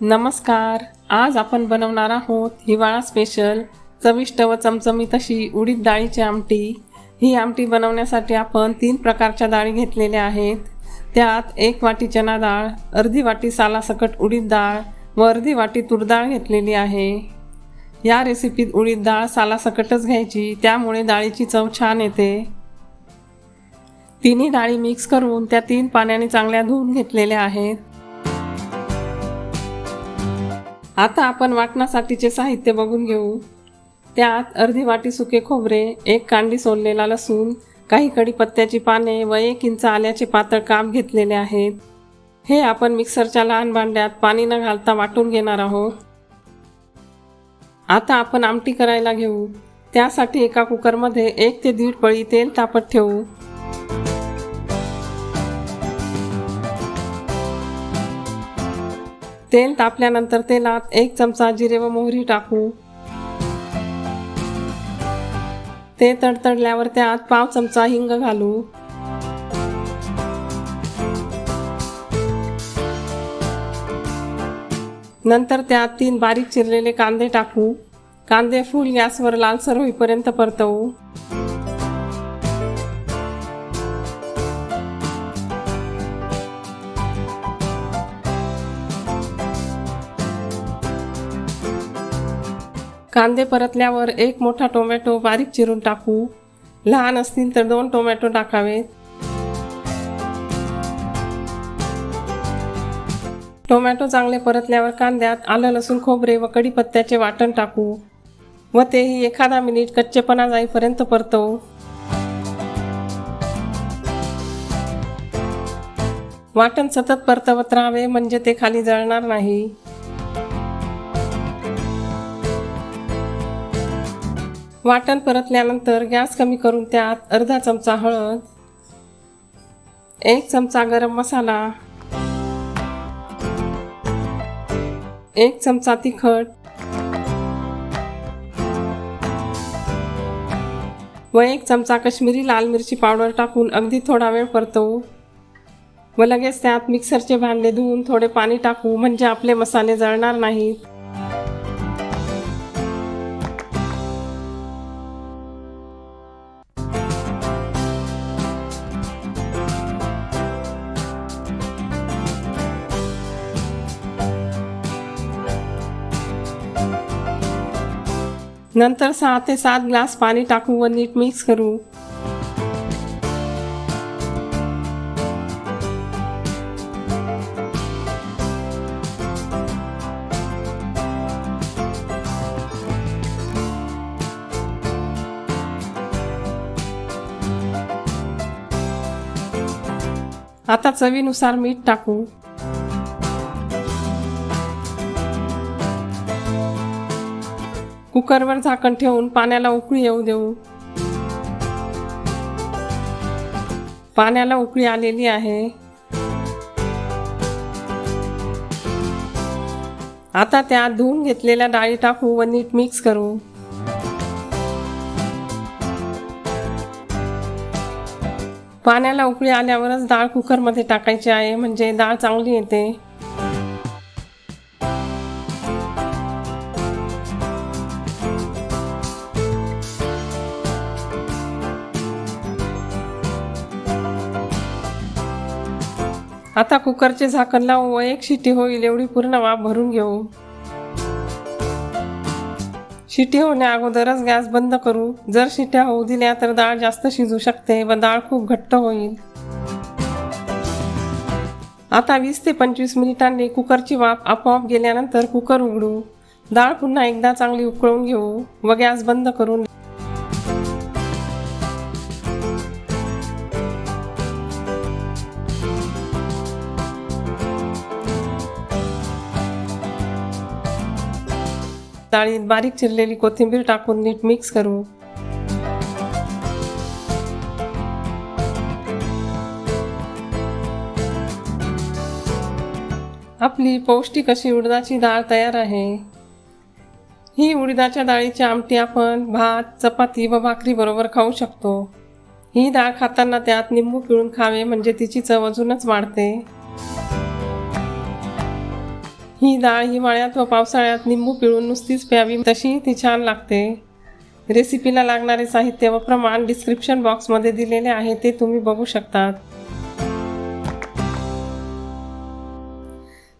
नमस्कार. आज आपण बनवणार आहोत हिवाळा स्पेशल चविष्ट व चमचमीत अशी उडीद डाळीची आमटी. ही आमटी बनवण्यासाठी आपण तीन प्रकारच्या डाळी घेतलेल्या आहेत. त्यात एक वाटी चना डाळ अर्धी वाटी सालासकट उडीद डाळ व अर्धी वाटी तूर डाळ घेतलेली आहे. या रेसिपीत उडीद डाळ सालासकटच घ्यायची त्यामुळे डाळीची चव छान येते. तिन्ही डाळी मिक्स करून त्या तीन पाण्याने चांगल्या धुवून घेतलेल्या आहेत. आता आपण वाटणासाठीचे साहित्य बघून घेऊ. त्यात अर्धी वाटी सुके खोबरे एक कांडी सोललेला लसूण काही कढीपत्त्याची पाने व एक इंच आल्याचे पातळ काप घेतलेले आहेत. हे आपण मिक्सरच्या लहान भांड्यात पाणी न घालता वाटून घेणार आहोत. आता आपण आमटी करायला घेऊ. त्यासाठी एका कुकरमध्ये एक ते दीड पळी तेल तापत ठेवू. तेल तापल्यानंतर तेलात एक चमचा जिरे व मोहरी टाकू. ते तडतडल्यावर त्यात पाव चमचा हिंग घालू. नंतर त्यात तीन बारीक चिरलेले कांदे टाकू. कांदे फुल गॅसवर लालसर होईपर्यंत परतवू. कांदे परतल्यावर एक मोठा टोमॅटो बारीक चिरून टाकू. लहान असतील तर दोन टोमॅटो टाकावेत. टोमॅटो चांगले परतल्यावर कांद्यात आलं लसूण खोबरे व कढीपत्त्याचे वाटण टाकू व तेही एखादा मिनिट कच्चेपणा जाईपर्यंत परतवू. वाटण सतत परतवत राहावे म्हणजे ते खाली जळणार नाही. वाटण परतल्यानंतर गॅस कमी करून त्यात अर्धा चमचा हळद एक चमचा गरम मसाला एक चमचा तिखट व एक चमचा कश्मीरी लाल मिरची पावडर टाकून अगदी थोडा वेळ परतवू व लगेच त्यात मिक्सरचे भांडे धुवून थोडे पाणी टाकू म्हणजे आपले मसाले जळणार नाहीत. नंतर सहा ते सात ग्लास पाणी टाकू व नीट मिक्स करू. आता चवीनुसार मीठ टाकू. कुकरवर झाकण ठेवून पाण्याला उकळी येऊ देऊ. पाण्याला उकळी आलेली आहे. आता त्यात धुवून घेतलेल्या डाळी टाकू व नीट मिक्स करू. पाण्याला उकळी आल्यावरच डाळ कुकरमध्ये टाकायची आहे म्हणजे डाळ चांगली येते. आता कुकरचे झाकण लावू व एक शिटी होईल एवढी पूर्ण वाफ भरून घेऊ. शिटी होण्या अगोदरच गॅस बंद करू. जर शिट्या होऊ दिल्या तर डाळ जास्त शिजू शकते व डाळ खूप घट्ट होईल. आता वीस ते पंचवीस मिनिटांनी कुकरची वाफ आपोआप गेल्यानंतर कुकर उघडू. डाळ पुन्हा एकदा चांगली उकळून घेऊ व गॅस बंद करून डाळीत बारीक चिरलेली कोथिंबीर टाकून नीट मिक्स करू. आपली पौष्टिक अशी उडदाची डाळ तयार आहे. ही उडदाच्या डाळीची आमटी आपण भात चपाती व भाकरी बरोबर खाऊ शकतो. ही डाळ खाताना त्यात निंबू पिळून खावे म्हणजे तिची चव अजूनच वाढते. ही डाळ हिवाळ्यात व पावसाळ्यात निंबू पिळून नुसतीच प्यावी तशी ती छान लागते. रेसिपीला लागणारे साहित्य व प्रमाण डिस्क्रिप्शन बॉक्समध्ये दिलेले आहे ते तुम्ही बघू शकतात.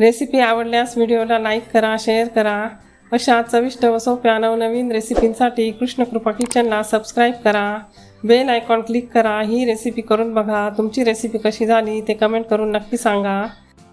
रेसिपी आवडल्यास व्हिडिओला लाईक करा शेअर करा. अशा चविष्ट व सोप्या नवनवीन रेसिपींसाठी कृष्णकृपा किचनला सबस्क्राईब करा. बेल आयकॉन क्लिक करा. ही रेसिपी करून बघा. तुमची रेसिपी कशी झाली ते कमेंट करून नक्की सांगा.